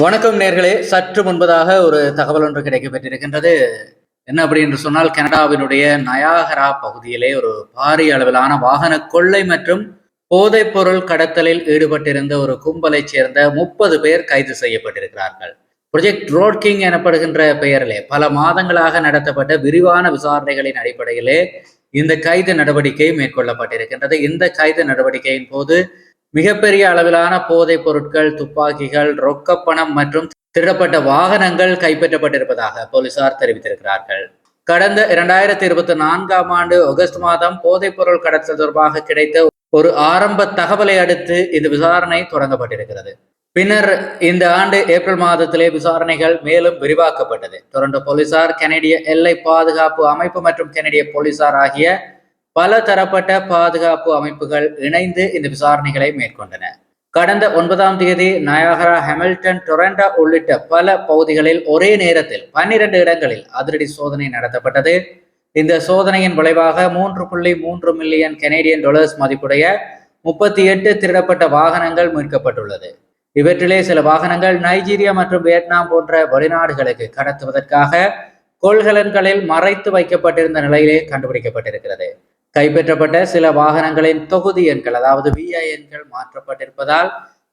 வணக்கம் நேர்களே. சற்று முன்பதாக ஒரு தகவல் ஒன்று கிடைக்கப்பட்டிருக்கின்றது என்ன அப்படி என்று சொன்னால் கனடாவினுடைய நயாகரா பகுதியிலே ஒரு பாரிய அளவிலான வாகன கொள்ளை மற்றும் போதைப் பொருள் கடத்தலில் ஈடுபட்டிருந்த ஒரு கும்பலைச் சேர்ந்த முப்பது பேர் கைது செய்யப்பட்டிருக்கிறார்கள். ப்ரொஜெக்ட் ரோட் கிங் எனப்படுகின்ற பெயரிலே பல மாதங்களாக நடத்தப்பட்ட விரிவான விசாரணைகளின் அடிப்படையிலே இந்த கைது நடவடிக்கை மேற்கொள்ளப்பட்டிருக்கின்றது. இந்த கைது நடவடிக்கையின் போது மிகப்பெரிய அளவிலான போதைப் பொருட்கள் துப்பாக்கிகள் ரொக்கப்பணம் மற்றும் திருடப்பட்ட வாகனங்கள் கைப்பற்றப்பட்டிருப்பதாக போலீசார் தெரிவித்திருக்கிறார்கள். கடந்த இரண்டாயிரத்தி இருபத்தி நான்காம் ஆண்டு ஆகஸ்ட் மாதம் போதைப் பொருள் கடத்தல் தொடர்பாக கிடைத்த ஒரு ஆரம்ப தகவலை அடுத்து இந்த விசாரணை தொடங்கப்பட்டிருக்கிறது. பின்னர் இந்த ஆண்டு ஏப்ரல் மாதத்திலே விசாரணைகள் மேலும் விரிவாக்கப்பட்டது. தொடர்ந்து போலீசார் கனடிய எல்லை பாதுகாப்பு அமைப்பு மற்றும் கனடிய போலீசார் ஆகிய பல தரப்பட்ட பாதுகாப்பு அமைப்புகள் இணைந்து இந்த விசாரணைகளை மேற்கொண்டன. கடந்த ஒன்பதாம் தேதி நயாகரா ஹெமில்டன் டொரண்டா உள்ளிட்ட பல பகுதிகளில் ஒரே நேரத்தில் பன்னிரண்டு இடங்களில் அதிரடி சோதனை நடத்தப்பட்டது. இந்த சோதனையின் விளைவாக மூன்று புள்ளி மூன்று மில்லியன் கனேடியன் டாலர்ஸ் மதிப்புடைய முப்பத்தி எட்டு திருடப்பட்ட வாகனங்கள் மீட்கப்பட்டுள்ளது. இவற்றிலே சில வாகனங்கள் நைஜீரியா மற்றும் வியட்நாம் போன்ற வெளிநாடுகளுக்கு கடத்துவதற்காக கொள்கலன்களில் மறைத்து வைக்கப்பட்டிருந்த நிலையிலே கண்டுபிடிக்கப்பட்டிருக்கிறது. கைப்பற்றப்பட்ட சில வாகனங்களின் தொகுதி எண்கள் அதாவது விஐஎன்கள் மாற்றப்பட்டிருப்பதால்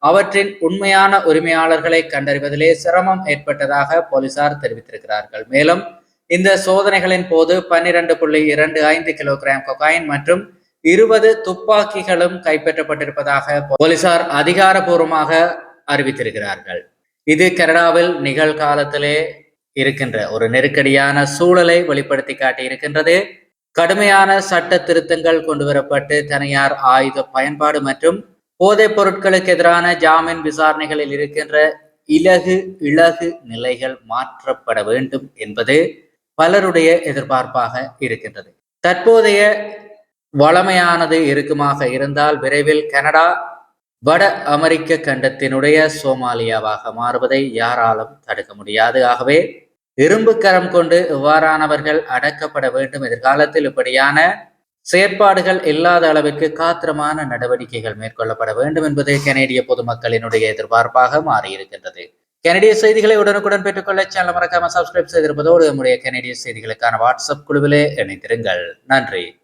அவற்றின் உண்மையான உரிமையாளர்களை கண்டறிவதிலே சிரமம் ஏற்பட்டதாக போலீசார் தெரிவித்திருக்கிறார்கள். மேலும் இந்த சோதனைகளின் போது பன்னிரண்டு புள்ளி இரண்டு ஐந்து கிலோகிராம் கொகாயின் மற்றும் இருபது துப்பாக்கிகளும் கைப்பற்றப்பட்டிருப்பதாக போலீசார் அதிகாரபூர்வமாக அறிவித்திருக்கிறார்கள். இது கனடாவில் நிகழ்காலத்திலே இருக்கின்ற ஒரு நெருக்கடியான சூழலை வெளிப்படுத்தி காட்டியிருக்கின்றது. கடுமையான சட்ட திருத்தங்கள் கொண்டுவரப்பட்டு தனியார் ஆயுத பயன்பாடு மற்றும் போதைப் பொருட்களுக்கு எதிரான ஜாமீன் விசாரணைகளில் இருக்கின்ற இலகு இலகு நிலைகள் மாற்றப்பட வேண்டும் என்பது பலருடைய எதிர்பார்ப்பாக இருக்கின்றது. தற்போதைய வளமையானது இருக்குமாக இருந்தால் விரைவில் கனடா வட அமெரிக்க கண்டத்தினுடைய சோமாலியாவாக மாறுவதை யாராலும் தடுக்க முடியாது. ஆகவே இரும்பு கரம் கொண்டு இவ்வாறானவர்கள் அடக்கப்பட வேண்டும். எதிர்காலத்தில் இப்படியான செயற்பாடுகள் இல்லாத அளவிற்கு காத்திரமான நடவடிக்கைகள் மேற்கொள்ளப்பட வேண்டும் என்பது கனேடிய பொதுமக்களினுடைய எதிர்பார்ப்பாக மாறியிருக்கின்றது. கனடிய செய்திகளை உடனுக்குடன் பெற்றுக்கொள்ள சேனல் மறக்காம சப்ஸ்கிரைப் செய்திருப்பதோடு நம்முடைய கனடிய செய்திகளுக்கான வாட்ஸ்அப் குழுவிலே இணைந்திருங்கள். நன்றி.